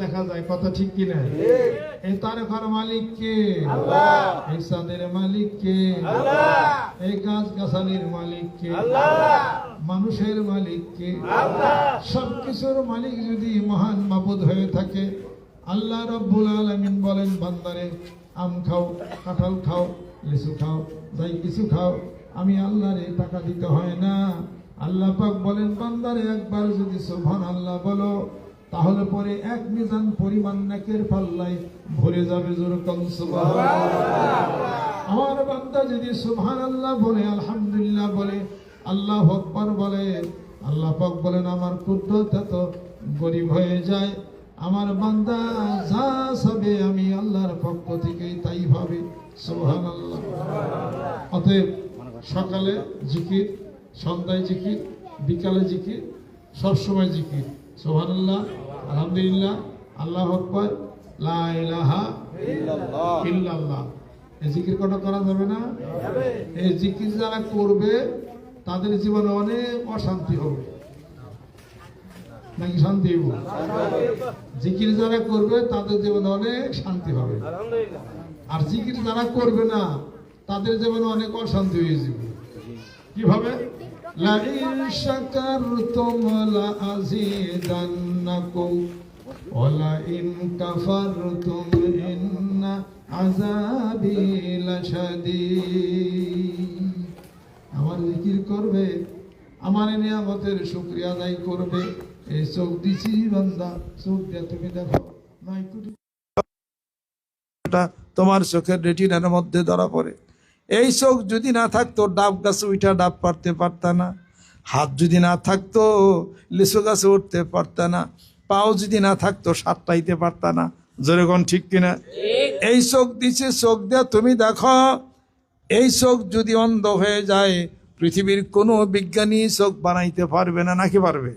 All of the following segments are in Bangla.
দেখা যায় কথা ঠিক কিনা? এই তারকার মালিক কে এই চাঁদের মালিক কে এই গাছ গাছালির মালিক কে মানুষের মালিক কে সবকিছুর মালিক যদি মহান মাবুদ হয়ে থাকে আল্লাহ রব্বুল আলমিন বলেন বান্দারে আম খাও কাঁঠাল খাও লিচু খাও যাই কিছু খাও আমি আল্লাহরে টাকা দিতে হয় না। আল্লাহ পাক বলেন বান্দারে একবার যদি সোভান আল্লাহ বলো তাহলে পরে এক মিজান পরিমাণ নাকের পাল্লায় ভরে যাবে আমার বান্দা যদি সুবহান আল্লাহ বলে, আলহামদুলিল্লাহ বলে, আল্লাহ আকবার বলে, আল্লাহ পাক বলেন, আমার কুদ্রত এত গরিব হয়ে যায়। আমার বান্দা যা সবে আমি আল্লাহর পক্ষ থেকে তাই ভাবে। সুবহান আল্লাহ অতএব সকালে জিকির, সন্ধ্যায় জিকির, বিকালে জিকির, সবসময় জিকির। সুবহান আল্লাহ আলহামদুলিল্লাহ আল্লাহ আকবার লা ইলাহা ইল্লাল্লাহ। এই জিকির কটা করা যাবে না? এই জিকির যারা করবে তাদের জীবনে অনেক অশান্তি হবে। নাকি শান্তি হইব? জিকির যারা করবে তাদের জীবনে অনেক শান্তি হবে। আর জিকির যারা করবে না তাদের জীবনে অনেক অশান্তি হয়ে যাবে। কীভাবে? লাইন শাকারতুম লাআযীদান্নাকুম ওয়ালা ইন কাফারতুম ইন্না আযাবি লাশাদীদ আমার জিকির করবে, আমার নিয়ামতের শুকরিয়া আদায় করবে। এই চোখ দিছি বান্দা, চোখ দিয়ে তুমি দেখো তোমার চোখের রেটিনার মধ্যে ধরা পড়ে। এই চোখ যদি না থাকতো, ডাব গাছে উঠা, ডাব পারতে পারত না। হাত যদি না থাকতো লিচু গাছে উঠতে পারত না পাও যদি না থাকতো সাতটাইতে পারত না। যেরকম ঠিক কিনা? এই চোখ দিছে চোখ দেয়া তুমি দেখো এই চোখ যদি অন্ধ হয়ে যায় পৃথিবীর কোনো বিজ্ঞানী চোখ বানাইতে পারবে না নাকি পারবে?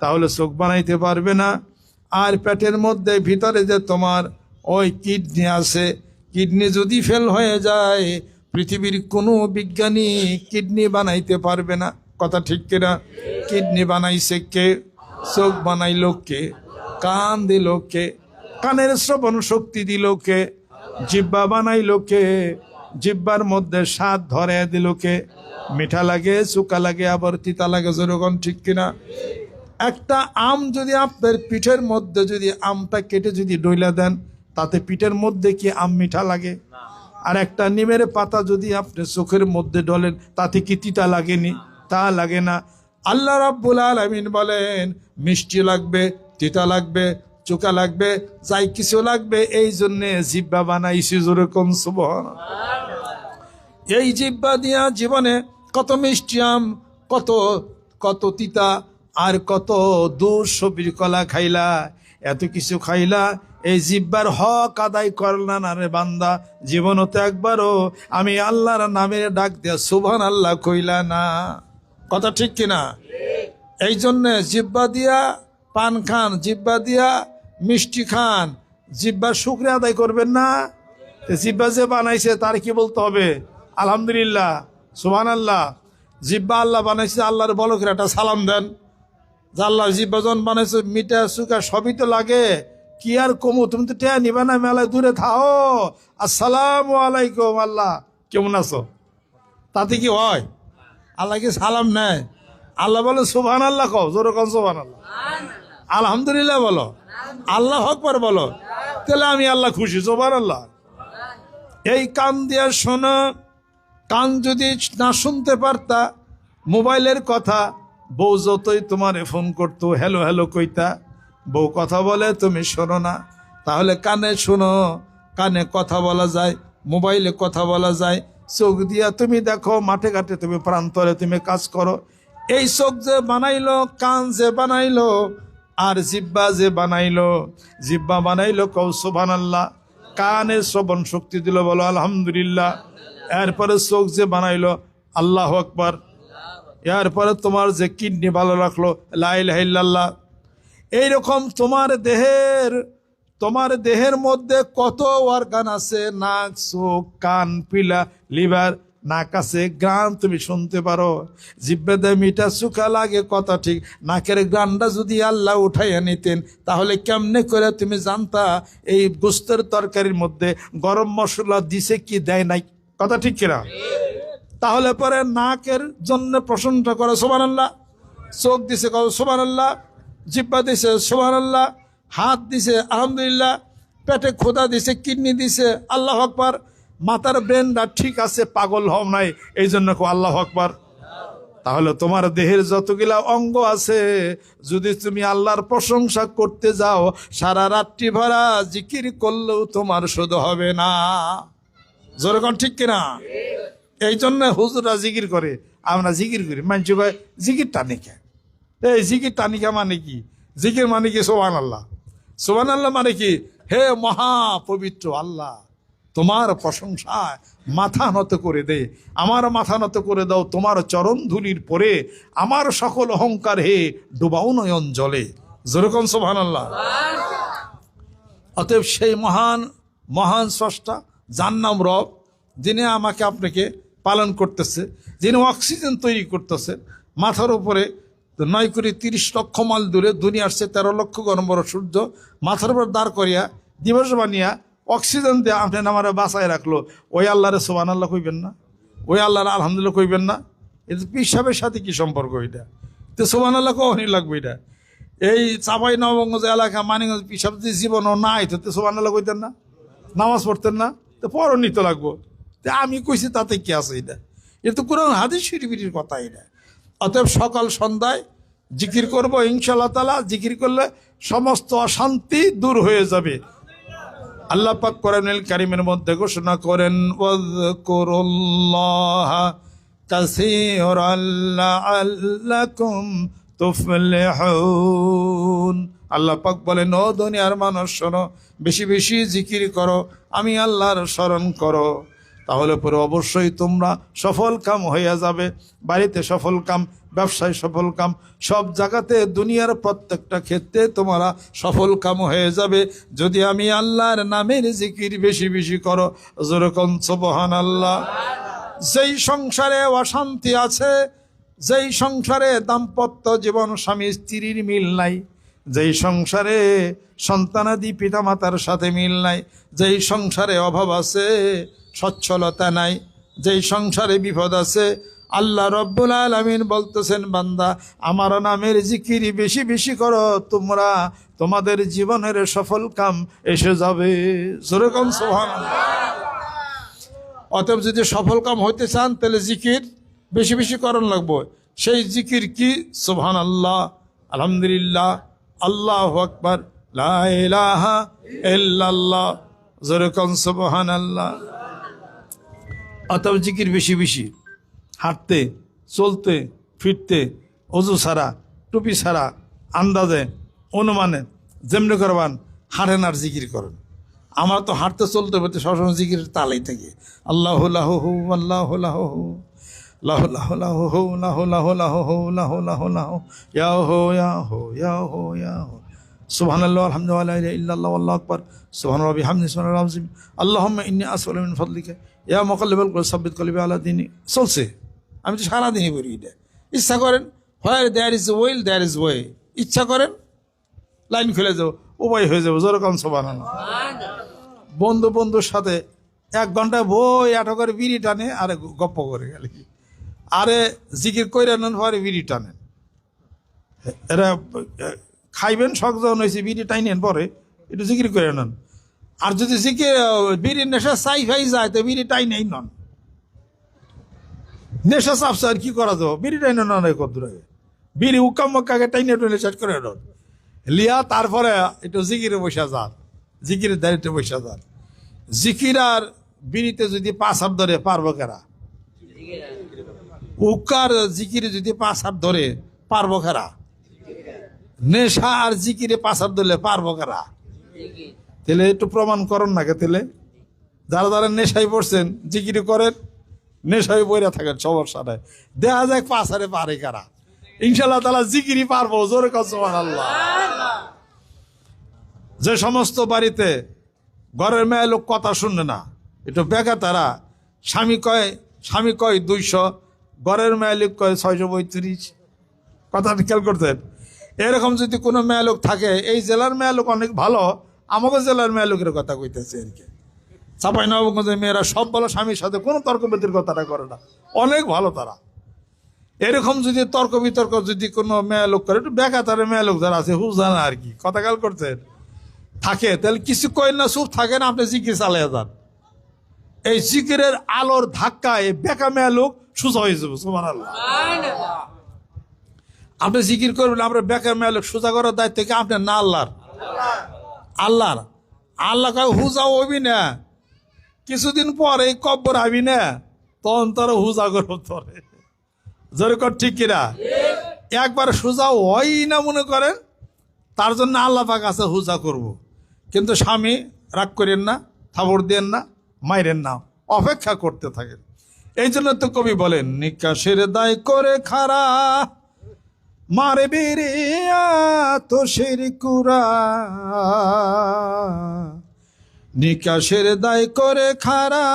তাহলে চোখ বানাইতে পারবে না। আর পেটের মধ্যে ভিতরে যে তোমার ওই কিডনি আছে কিডনি যদি ফেল হয়ে যায় পৃথিবীর কোনো বিজ্ঞানী কিডনি বানাইতে পারবে না। কথা ঠিক কিনা? কিডনি বানাইছে কে? চোখ বানাইলো কে? কান দিল কে? কানের শ্রবণ শক্তি দিল কে? জিব্বা বানাইলো কে? জিব্বার মধ্যে স্বাদ ধরে দিল কে? মিঠা লাগে, চুকা লাগে, আবার তিতা লাগে যেরকম ঠিক কিনা? একটা আম যদি আপনার পিঠের মধ্যে যদি আমটা কেটে যদি ডইলা দেন, তাতে পিঠের মধ্যে কি আম মিঠা লাগে? আর একটা নিমের পাতা যদি আপনি চোখের মধ্যে ডলেন, তাতে কি তিতা লাগেনি? তা লাগে না। আল্লাহ রাব্বুল আলামিন বলেন, মিষ্টি লাগবে, তিতা লাগবে চোকা লাগবে, যাই কিছু লাগবে, এই জন্যে জিব্বা বানাইছি যেরকম সুবহান এই জিব্বা দিয়া জীবনে কত মিষ্টি আম, কত কত তিতা, আর কত দূর সবির কলা খাইলা, এত কিছু খাইলা, এই জিব্বার হক আদায় করলা না রে বান্দা জীবনতে একবারও আমি আল্লাহর নামের ডাক দিয়া সুবহান আল্লাহ কইলা না। কথা ঠিক কিনা? এই জন্যে জিব্বা দিয়া পান খান জিব্বা দিয়া মিষ্টি খান জিব্বার শুক্রিয়া আদায় করবেন না? জিব্বা যে বানাইছে তার কি বলতে হবে? আলহামদুলিল্লাহ সুবহান আল্লাহ জিব্বা আল্লাহ বানাইছে, আল্লাহর বলো করে একটা সালাম দেন। যে আল্লাহ জিব্বা যখন বানাইছে, মিঠা সুখা সবই তো লাগে। কি আর কমু, তুমি তো টেয়া নিবে না, মেলায় দূরে থাও। আসসালামু আলাইকুম আল্লাহ। কেমন আছো? তাতে কি হয়? আল্লাহ কি সালাম নেয়। আল্লাহ বলে সুবহান আল্লাহ কও। জোরে কন সুবহান আল্লাহ আলহামদুলিল্লাহ বলো। আল্লাহ হকবার বলো। তাহলে আমি আল্লাহ খুশি সুবহান আল্লাহ এই কান দিয়া শোনো কান যদি না শুনতে পারতা মোবাইলের কথা বউ যতই তোমারে ফোন করতো হ্যালো হ্যালো কইতা। বউ কথা বলে তুমি শোনো না। তাহলে কানে শোনো কানে কথা বলা যায় মোবাইলে কথা বলা যায়। চোখ দিয়া তুমি দেখো, মাঠে ঘাটে তুমি প্রান্তরে তুমি কাজ করো। এই চোখ যে বানাইলো, কান যে বানাইলো, আর জিব্বা যে বানাইলো, জিব্বা বানাইলো কৌ সোভান আল্লাহ কানে শ্রবণ শক্তি দিল বলো, আলহামদুলিল্লাহ। এরপরে চোখ যে বানাইলো, আল্লাহ আকবার। এরপরে তোমার যে কিডনি ভালো রাখল লাইল্লাহ এইরকম তোমার দেহের তোমার দেহের মধ্যে কত অর্গান আছে? নাক, চোখ, কান, পিলা, লিভার, নাক আছে। গ্রান তুমি শুনতে পারো। জিব্বেদে মিঠা সুখা লাগে, কথা ঠিক। নাকের গ্রানটা যদি আল্লাহ উঠাইয়া নিতেন, তাহলে কেমনে করে তুমি জানতা এই গোস্তের তরকারির মধ্যে গরম মশলা দিছে কি দেয় নাই? কথা ঠিক কিনা? তাহলে পরে নাকের জন্য প্রশংসা করে সোমান আল্লাহ চোখ দিছে সোমান আল্লাহ জিব্বা দিছে সোমান আল্লাহ হাত দিছে, আলহামদুলিল্লাহ, পেটে খোদা দিছে, কিডনি দিছে, আল্লাহ আকবার। মাথার ব্রেনটা ঠিক আছে, পাগল হও নাই এই জন্য আল্লাহ আকবার। তাহলে তোমার দেহের যতগুলা অঙ্গ আছে, যদি তুমি আল্লাহর প্রশংসা করতে যাও, সারা রাত্রি ভরা জিকির করলেও তোমার শুধু হবে না। যেরকম ঠিক কিনা? এই জন্য হুজুরা জিকির করে, আমরা জিকির করি। মানুষ ভাই জিকির টানিকা এই জিকির টানিকা মানে কি? জিকির মানে কি? সোহান আল্লাহ সোহান আল্লাহ মানে কি? হে মহা পবিত্র আল্লাহ, তোমার প্রশংসায় মাথা নত করে দে। আমার মাথা নত করে দাও, তোমার চরণ ধুলির পরে আমার সকল অহংকার হে ডুবাও নয়ন জলে। যেরকম সোহান আল্লাহ অতএব সেই মহান মহান স্রষ্টা, যার নাম রব, যিনি আমাকে আপনাকে পালন করতেছে, যিনি অক্সিজেন তৈরি করতেছে, মাথার উপরে তো নয় করে তিরিশ লক্ষ মাইল দূরে দুনিয়ার সে তেরো লক্ষ গরম বড় সূর্য। মাথার উপর দাঁড় করিয়া দিবস বানিয়া অক্সিজেন দিয়ে আপনি আমার বাসায় রাখল। ওই আল্লাহরে সোবান আল্লাহ কইবেন না। ওই আল্লাহর আলহামদুলিল্লাহ কইবেন না। এটা পিসাবের সাথে কি সম্পর্ক এটা? তো সোবান আল্লাহ কখনই লাগবে এটা। এই চাপাই নবগঞ্জ এলাকা মানিগঞ্জ পিসাব যে জীবনও নাই, তো সোবান আল্লাহ কইতেন না? নামাজ পড়তেন না? তো পরও নিতে লাগবো। তো আমি কইছি তাতে কি আছে এটা? এটা তো কোরআন হাদিস শিরিবিরির কথা এটা। অতএব সকাল সন্ধ্যায় জিকির করব ইনশাল্লাহ তালা জিকির করলে সমস্ত অশান্তি দূর হয়ে যাবে। আল্লাহ পাক কোরআনুল কারিমের মধ্যে ঘোষণা করেন আল্লাহ পাক বলেন, ও দুনিয়ার মানুষ শোনো, বেশি বেশি জিকির করো, আমি আল্লাহর স্মরণ করো। তাহলে পরে অবশ্যই তোমরা সফল কাম হইয়া যাবে। বাড়িতে সফল কাম, ব্যবসায় সফল কাম, সব জায়গাতে দুনিয়ার প্রত্যেকটা ক্ষেত্রে তোমরা সফল কাম হয়ে যাবে। যদি আমি আল্লাহর নামের জিকির বেশি বেশি করো যেরকম সুবহান আল্লাহ যেই সংসারে অশান্তি আছে, যেই সংসারে দাম্পত্য জীবন স্বামী স্ত্রীর মিল নাই, যেই সংসারে সন্তানাদি পিতামাতার সাথে মিল নাই, যেই সংসারে অভাব আছে সচ্ছলতা নাই। যেই সংসারে বিপদ আছে, আল্লাহ রব্বুল আলমিন বলতেছেন, বান্দা, আমার নামের জিকিরি বেশি বেশি করো, তোমরা তোমাদের জীবনের সফল কাম এসে যাবে। যেরকম সোহান অতএব যদি সফল কাম হইতে চান, তাহলে জিকির বেশি বেশি করণ লাগবো। সেই জিকির কি? সুবহান আল্লাহ আলহামদুলিল্লাহ, আল্লাহ আকবর লাহা ইল্লাল্লাহ। যেরকম সুবহান আল্লাহ অতএব জিকির বেশি বেশি। হাঁটতে, চলতে, ফিরতে, অজু ছাড়া, টুপি ছাড়া, আন্দাজে, অনুমানে, যেমনি করবান, হাঁটেন আর জিকির করেন। আমার তো হাঁটতে, চলতে বলতে সবসময় জিকির তালাই থাকে। আল্লাহ লাহ হু, আল্লাহ লাহ হু, লাহ লাহ লাহ হু, লাহ লাহ লাহ হু, লাহ লাহ লাহ ইয়া হো। সুবহান আল্লাহ আলহামদুলিল্লাহ ইল্লাল্লাহ, আল্লাহ আকবার সুবহান রবি হামদি সুবহান রাজিম আল্লাহুম্মা ইন্নী আসআলু মিন ফাদলিকা, ইয়া মুকাল্লিবাল সাব্বিত কলবি আলা দিনি, চলছে। আমি তো সারাদিনই বলি এটা। ইচ্ছা করেন, where there is will there is way ইচ্ছা করেন, লাইন খুলে যাব উপায় হয়ে যাব যেরকম সবান বন্ধু বন্ধুর সাথে এক ঘণ্টা বই আটো করে বিড়ি টানে, আর গপ্প করে গেলে আরে জিকির কইরা নেন, পরে বিড়ি টানেন। এরা খাইবেন শখ যখন হয়েছে বিড়ি টাইনেন পরে একটু জিকির করে নেন। আর যদি আহ, বিড়ির নেশা চাই ফাই যায় তো বিড়ি টাইনেই নন। নেশা চাপছে আর কি করা যাব? বিড়ি টাইনে নন দূর বিড়ি উকাম মক্কাকে টাইনে টুনে শেষ করে নন। লিয়া তারপরে একটু জিকিরে বসা যান। জিকিরের দাঁড়িয়ে বসা যান। জিকির আর বিড়িতে যদি পাঁচ হাত ধরে পারব কেরা? উকার জিকিরে যদি পাঁচ হাত ধরে পারব কেরা? নেশা আর জিকিরে পাঁচ হাত ধরলে পারব কারা? তাহলে একটু প্রমাণ করুন নাকি তাহলে? যারা যারা নেশায় পড়ছেন, জিকিরি করেন, নেশায় বইরা থাকেন সবার সাথে। দেখা যায় পাঁচ হারে পারে কারা। ইনশাল্লাহ তালা জিকিরি পারব, জোরে কসমান আল্লাহ যে সমস্ত বাড়িতে ঘরের মেয়ে লোক কথা শুনে না, একটু বেকা তারা, স্বামী কয় স্বামী কয় দুইশো, ঘরের মেয়ে লোক কয় ছয়শো পঁয়ত্রিশ। কথাটা খেয়াল করতেন। এরকম যদি কোনো মেয়ে লোক থাকে, এই জেলার মেয়ে লোক অনেক ভালো আমাকে জেলার মেয়ে লোকের কথা কইতেছে আর কি। চাপাই নবগঞ্জের মেয়েরা সব ভালো স্বামীর সাথে কোনো তর্ক বিতর্ক কথাটা করে না। অনেক ভালো তারা। এরকম যদি তর্ক বিতর্ক যদি কোনো মেয়ে লোক করে, একটু বেকাতারে মেয়ে লোক যারা আছে হুজানা আর কি, কথা খেয়াল করতেন থাকে, তাহলে কিছু কয় না, চুপ থাকে না, আপনি জিকির চালিয়ে যান। এই জিকিরের আলোর ধাক্কায় বেকা মেয়ে লোক সোজা হয়ে যাবে সুমান আল্লাহ আপনি জিকির করবেন আপনার বেকার মেয়ে লোক সোজা করার দায়িত্ব কি আপনার না আল্লাহর? আল্লাহর। আল্লাহ হুজা হবি না। কিছুদিন পর কব্বর আবি না। তখন তোর হুজা করব তোরে জোরে কর, ঠিক কিনা? একবার সোজা হয় না মনে করেন, তার জন্য আল্লাহ পাক আছে, হুজা করব। কিন্তু স্বামী রাগ করেন না থাবড় দেন না, মাইরেন না, অপেক্ষা করতে থাকেন। এই জন্য তো কবি বলেন, নিকাশের দায় করে খারা মারে বেরিয়া তো সের কুরা নিকাশের দায় করে খারা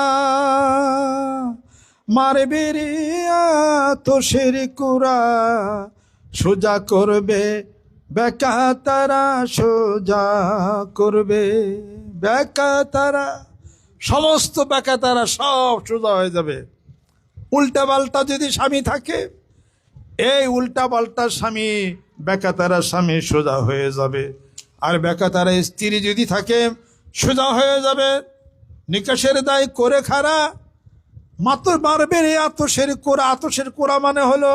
মারে বেরিয়া তো সের কুরা সোজা করবে বেকা তারা, সোজা করবে বেকা তারা। সমস্ত বেকা তারা সব সোজা হয়ে যাবে। উল্টা পাল্টা যদি স্বামী থাকে এই উল্টা পাল্টা স্বামী, বেকাতারা স্বামী সোজা হয়ে যাবে। আর বেকাতারা স্ত্রী যদি থাকে, সোজা হয়ে যাবে। নিকাশের দায় করে খারা, মাত্র মারবে রে আতসের কোরা আতসের কোরা মানে হলো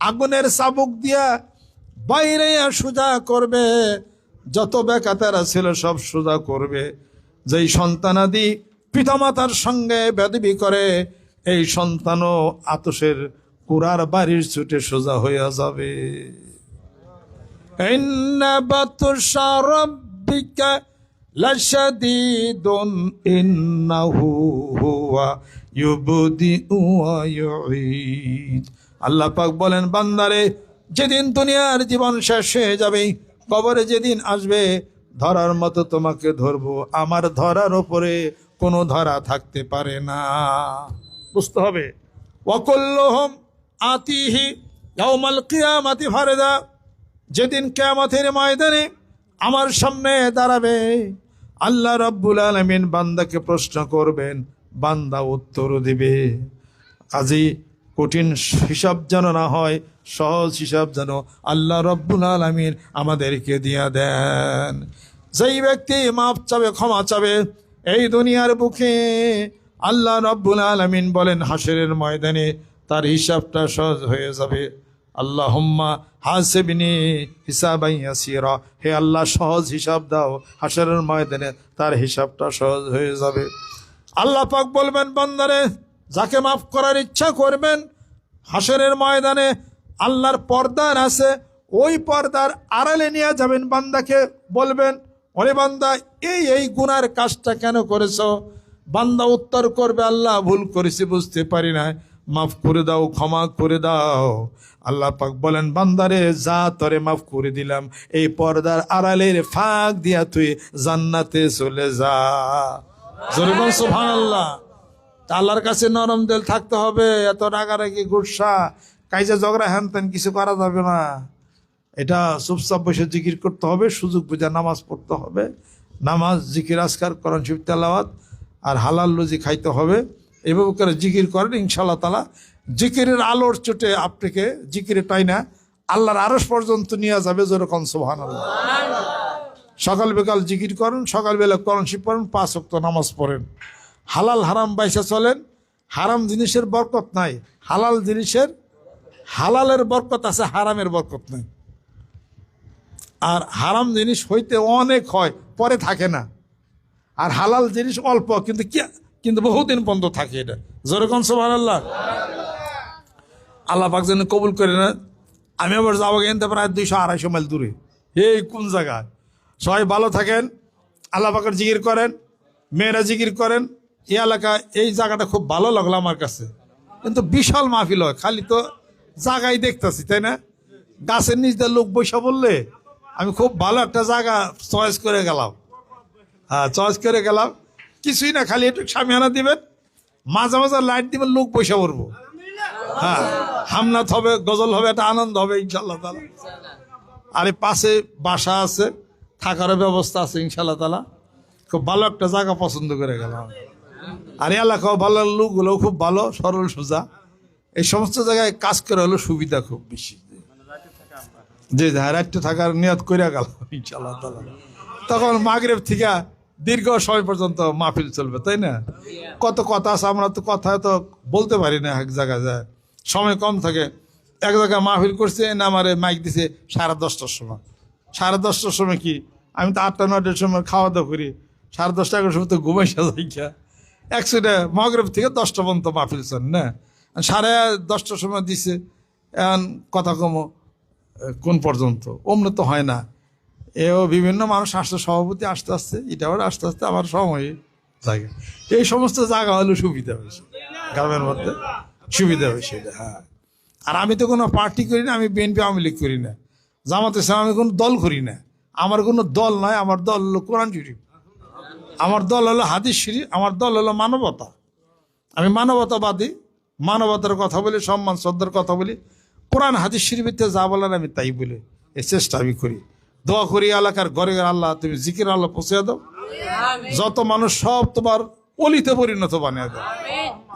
আগুনের চাবুক দিয়া বাইরে সোজা করবে। যত বেকাতারা ছিল সব সোজা করবে। যেই সন্তানাদি পিতামাতার সঙ্গে বেদবি করে, এই সন্তানও আতসের কুরার বাড়ির ছুটে সোজা হইয়া যাবে। আল্লাহ পাক বলেন, বান্দারে, যেদিন দুনিয়ার জীবন শেষ হয়ে যাবে, কবরে যেদিন আসবে, ধরার মতো তোমাকে ধরবো। আমার ধরার ওপরে কোনো ধরা থাকতে পারে না। বুঝতে হবে? অকল্য হোম আতিহি ইয়াউমাল কিয়ামাতি ফারদা। যেদিন কেয়ামতের ময়দানে আমার সামনে দাঁড়াবে, আল্লাহ রাব্বুল আলমিন বান্দাকে প্রশ্ন করবেন, বান্দা উত্তর দিবে। কাজী কঠিন হিসাব যেন না হয়, সহজ হিসাব যেন আল্লাহ রব্বুল আলমিন আমাদেরকে দিয়া দেন। যেই ব্যক্তি মাপ চাবে, ক্ষমা চাবে, এই দুনিয়ার বুকে আল্লাহ রব্বুল আলমিন বলেন, হাসরের ময়দানে তার হিসাবটা সহজ হয়ে যাবে। আল্লাহম্মা হাসেবিনি হিসাবাই ইয়াসিরা। হে আল্লাহ, সহজ হিসাব দাও। হাসরের ময়দানে তার হিসাবটা সহজ হয়ে যাবে। আল্লাহ পাক বলবেন, বান্দারে, যাকে মাফ করার ইচ্ছা করবেন, হাসরের ময়দানে আল্লাহর পর্দার আছে, ওই পর্দার আড়ালে নিয়ে যাবেন বান্দাকে বলবেন, ওরে বান্দা, এই এই গুনার কাজটা কেন করেছ? বান্দা উত্তর করবে, আল্লাহ, ভুল করেছি, বুঝতে পারি না মাফ করে দাও, ক্ষমা করে দাও। আল্লাহ পাক বলেন, বান্দারে, যা তরে মাফ করে দিলাম, এই পর্দার আড়ালের ফাঁক দিয়া তুই জান্নাতে চলে যা। জোরকম সুফান আল্লাহ আল্লাহর কাছে নরম দিল থাকতে হবে, এত রাগারাগি, গুসা, কাইজা ঝগড়া, হ্যান ত্যান কিছু করা যাবে না। এটা চুপচাপ বসে জিকির করতে হবে, সুযোগ বুঝে নামাজ পড়তে হবে। নামাজ, জিকির আসকার করণ শিব তেলাওয়াত আর হালাল লুজি খাইতে হবে। এভাবে করে জিকির করেন ইনশাল্লাহ তালা জিকিরের আলোর চোটে আপনাকে জিকিরে টাই না আল্লাহর আরস পর্যন্ত নিয়ে যাবে যেরকম সোহান আল্লাহ সকাল বিকাল জিকির করেন সকালবেলা করণ শিব পড়েন, পাঁচ অক্ত নামাজ পড়েন। হালাল হারাম বাইসা চলেন, হারাম জিনিসের বরকত নাই। হালাল জিনিসের, হালালের বরকত আছে, হারামের বরকত নাই। আর হারাম জিনিস হইতে অনেক হয়, পরে থাকে না। আর হালাল জিনিস অল্প, কিন্তু কি কিন্তু বহুদিন পর্যন্ত থাকে এটা। যেরকম সোহান আল্লাহ আল্লাহ পাক যেন কবুল করে না আমি আবার যাব কিন্তু প্রায় দুইশো আড়াইশো মাইল দূরে। এই কোন জায়গায়? সবাই ভালো থাকেন, আল্লাহ পাকের জিকির করেন, মেয়েরা জিকির করেন। এই এলাকায় এই জায়গাটা খুব ভালো লাগল আমার কাছে। কিন্তু বিশাল মাহফিল হয়, খালি তো জায়গায় দেখতেছি, তাই না? গাছের নিচ দিয়ে লোক বৈশা বললে, আমি খুব ভালো একটা জায়গা চয়েস করে গেলাম। হ্যাঁ চয়েস করে গেলাম। কিছুই না, খালি একটু সামিয়ানা দিবেন। মাঝে মাঝে লাইট দিবেন, লোক পয়সা পড়ব হ্যাঁ হামনাথ হবে, গজল হবে, একটা আনন্দ হবে ইনশাল্লাহ তালা আর পাশে বাসা আছে, থাকারও ব্যবস্থা আছে ইনশাল্লাহ তালা খুব ভালো একটা জায়গা পছন্দ করে গেলাম আর এলাকাও ভালো লোকগুলো খুব ভালো, সরল সোজা। এই সমস্ত জায়গায় কাজ করে হলো সুবিধা খুব বেশি। যে রাত্রে থাকার নিয়ত করে গেল ইনশাল্লাহ তালা তখন মাগরেব থেকে দীর্ঘ সময় পর্যন্ত মাহফিল চলবে, তাই না? কত কথা আছে, আমরা তো কথা তো বলতে পারি না এক জায়গায় যায়। সময় কম থাকে। এক জায়গায় মাহফিল করছে, না আমারে মাইক দিছে সাড়ে দশটার সময়। সাড়ে দশটার সময় কি? আমি তো আটটা, নয়টার সময় খাওয়া দাওয়া করি। সাড়ে দশটা, এগারোটার সময় তো ঘুমাই সাজাই খা একশোটা মগরব থেকে দশটা পর্যন্ত মাহফিল চল, না? সাড়ে দশটার সময় দিছে, এখন কথা কমো কোন পর্যন্ত? অমনে তো হয় না। এও বিভিন্ন মানুষ আসতে সভাপতি আসতে আসতে এটাও আস্তে আস্তে আমার সময় জায়গা এই সমস্ত জায়গা হলো সুবিধা হয়েছে। গ্রামের মধ্যে সুবিধা হয়েছে এটা হ্যাঁ। আর আমি তো কোনো পার্টি করি না, আমি বিএনপি আওয়ামী লীগ করি না। জামাত ইসলাম আমি কোনো দল করি না। আমার কোনো দল নয়, আমার দল হলো কোরআন শরীফ। আমার দল হলো হাদিস শরীফ, আমার দল হলো মানবতা। আমি মানবতাবাদী, মানবতার কথা বলি, সম্মান, শ্রদ্ধার কথা বলি। কোরআন, হাদিস শরীফিতে যা বলেন আমি তাই বলি, এই চেষ্টা আমি করি। দোয়া করি এলাকার ঘরে আল্লাহ তুমি জিকির আল্লাহ পৌঁছে দাও। যত মানুষ সব তোমার অলিতে পরিণত বানিয়ে দাও।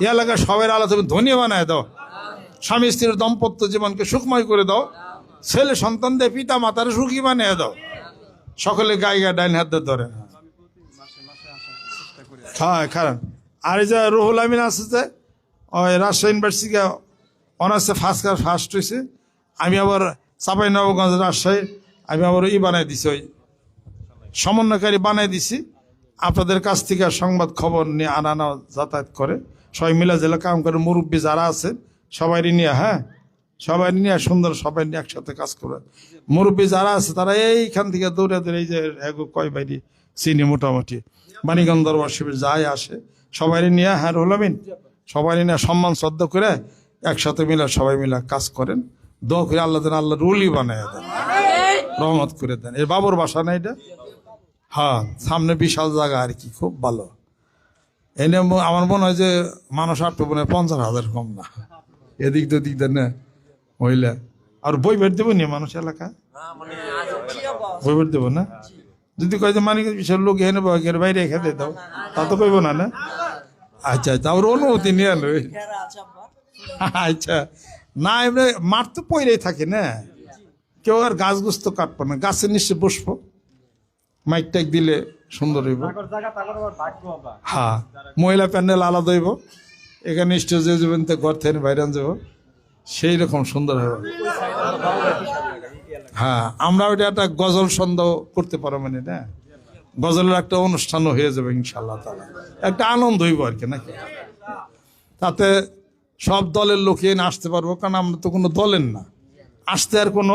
এই এলাকার সবাই আল্লাহ তুমি ধনী বানায় দাও। স্বামী স্ত্রীর দম্পত্য জীবনকে সুখময় করে দাও। ছেলে সন্তানদের পিতা মাতার সুখী বানিয়ে দাও। সকলে গায়ে গায়ে ডাইন হাত ধরে। হ্যাঁ কারণ আর এই যে রুহুল আমিন আছে যে ওই রাজশাহী ইউনিভার্সিটি অনার্সে ফার্স্ট ক্লাস ফার্স্ট হয়েছে আমি আবার চাপাই নবগঞ্জ রাজশাহী আমি আবার ই বানাই দিছি, ওই সমন্বয়কারী বানাই দিছি। আপনাদের কাছ থেকে সংবাদ খবর নিয়ে আনানো যাতায়াত করে সবাই মিলে জেলা কাম করে, মুরব্বী যারা আছে সবাই নিয়ে হ্যাঁ? সবাই নিয়ে, সুন্দর সবাই নিয়ে একসাথে কাজ করে। মুরব্বী যারা আছে, তারা এইখান থেকে দৌড়ে দৌড়ে এই যে এগো কয় বাইরে চিনি মোটামুটি। মানিগঞ্জ দরবার শিবির যায় আসে সবাই নিয়ে হ্যাঁ রুলামিন সবাই নিয়ে সম্মান, শ্রদ্ধা করে একসাথে মিলে সবাই মিলে কাজ করেন। দোয়া করে আল্লাহ আল্লাহ রুলই বানায় দেন। রহমত করে দেন। এর বাবুর বাসা না এটা? হ্যাঁ সামনে বিশাল জায়গা আর কি খুব ভালো। এনে আমার মনে হয় যে মানুষ আটটা মনে হয় পঞ্চাশ হাজার কম না। এদিক তো দিক দেন না মহিলা আর বই বের দেবো নি মানুষ এলাকা বই বের দেবো না? যদি কয় যে মানে বিশাল লোক এনে এর বাইরে খেতে দাও তা তো কইব না না? আচ্ছা আচ্ছা আমার অনুমতি নিয়ে আচ্ছা না এমনি মাঠ তো পইরেই থাকে না। কেউ আর গাছ গুছ তো কাটবো না গাছের নিচে বসবো। মাইক টাইক দিলে সুন্দর হইব। হ্যাঁ মহিলা প্যান্ডেল আলাদা হইব। এখানে স্টেজে যাবেন তো ঘর থেকে বাইরে যাব। সেই রকম সুন্দর হবে হ্যাঁ আমরা ওইটা একটা গজল সন্দেহ করতে পারো মানে না? গজলের একটা অনুষ্ঠানও হয়ে যাবে ইনশাল্লাহ তালা একটা আনন্দ হইব আর কি নাকি? তাতে সব দলের লোক আসতে পারব কারণ আমরা তো কোনো দলের না। আসতে আর কোনো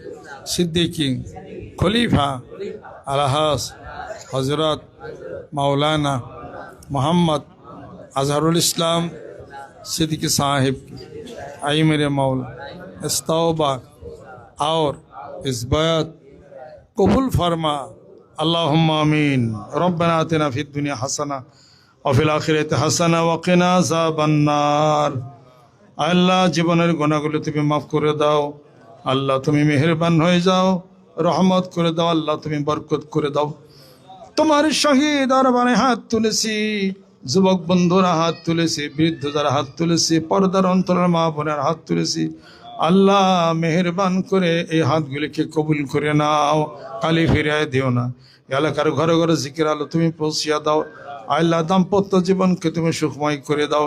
सिद्दीकी खलीफा अलहस हजरत मौलाना मोहम्मद अजहरुल इस्लाम सिद्दीकी साहिब की आई मेरे मौला इस तौबा और इस बैत कबूल फरमा अल्लाहुम्मा आमीन रब्बना आतिना फिद दुनिया हसना और फिल आखिरत हसना वकिना जाबन्नार আল্লাহ জীবনের গোনাগুলো তুমি মাফ করে দাও আল্লাহ তুমি মেহেরবান হয়ে যাও। রহমত করে দাও, আল্লাহ তুমি বরকত করে দাও। তোমার শহীদ দরবারে হাত তুলেছি, যুবক বন্ধুরা হাত তুলেছি, বৃদ্ধ যারা হাত তুলেছি, পর্দার অন্তরের মা বোনের হাত তুলেছি। আল্লাহ মেহেরবান করে এই হাতগুলিকে কবুল করে নাও, কালি ফিরিয়ে দিও না। এলাকার ঘরে ঘরে জিকির আলো তুমি পৌঁছিয়া দাও। আল্লাহ দাম্পত্য জীবনকে তুমি সুখময় করে দাও।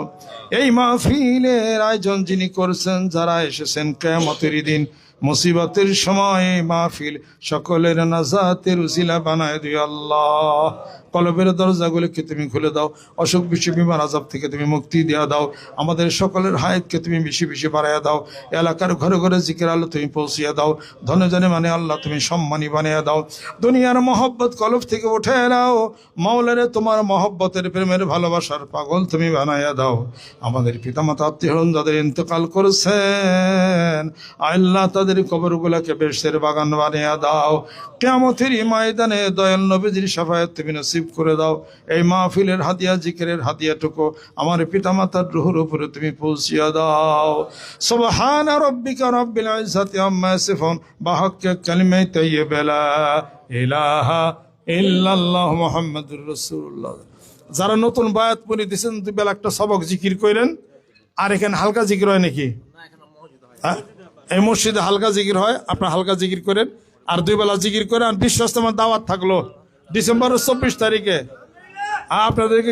এই মাহফিলের আয়োজন যিনি করছেন, যারা এসেছেন কেমতের দিন মুসিবতের সময় মাহফিল সকলের নাজাতের উসিলা বানায় দিও আল্লাহ। কলবের দরজাগুলিকে তুমি খুলে দাও, অসুখ বিসুখ, বিমান আজাব থেকে তুমি মুক্তি দেওয়া দাও, আমাদের সকলের হায়াতকে তুমি বেশি বেশি বাড়াইয়া দাও, এলাকার ঘরে ঘরে জিকের আলো তুমি পৌঁছিয়ে দাও ধনজনে মানে আল্লাহ তুমি সম্মানী বানিয়ে দাও, দুনিয়ার মহব্বত কলব থেকে উঠে নাও মাওলারে তোমার মহব্বতের প্রেমের ভালোবাসার পাগল তুমি বানাইয়া দাও, আমাদের পিতামাতা আত্মীয় যাদের ইন্তকাল করেছেন, আল্লাহ তাদের কবরগুলোকে বেশের বাগান বানিয়ে দাও কেমতের ময়দানে দয়াল নবীজির সাফায়াত তুমি নসিব করে দাও। এই মাহফিলের হাতিয়া, জিকিরের হাতিয়াটুকু আমার পিতামাতার রুহুর উপরে তুমি পৌঁছিয়া দাও। সুবহান রব্বিকা রব্বিল ইজ্জাতি আম্মা ইয়াসিফুন তাইয়্যিবা ইলাহা ইল্লাল্লাহ মুহাম্মাদুর রাসূলুল্লাহ। যারা নতুন বায়াত পড়ে দিয়েছেন দুই বেলা একটা সবক জিকির করেন আর এখানে হালকা জিকির হয় নাকি? হ্যাঁ? এই মসজিদে হালকা জিকির হয়, আপনার হালকা জিকির করেন। আর দুই বেলা জিকির করেন, আর বিশ্বস্তমার দাওয়াত থাকল। ডিসেম্বরের চব্বিশ তারিখে। আপনাদেরকে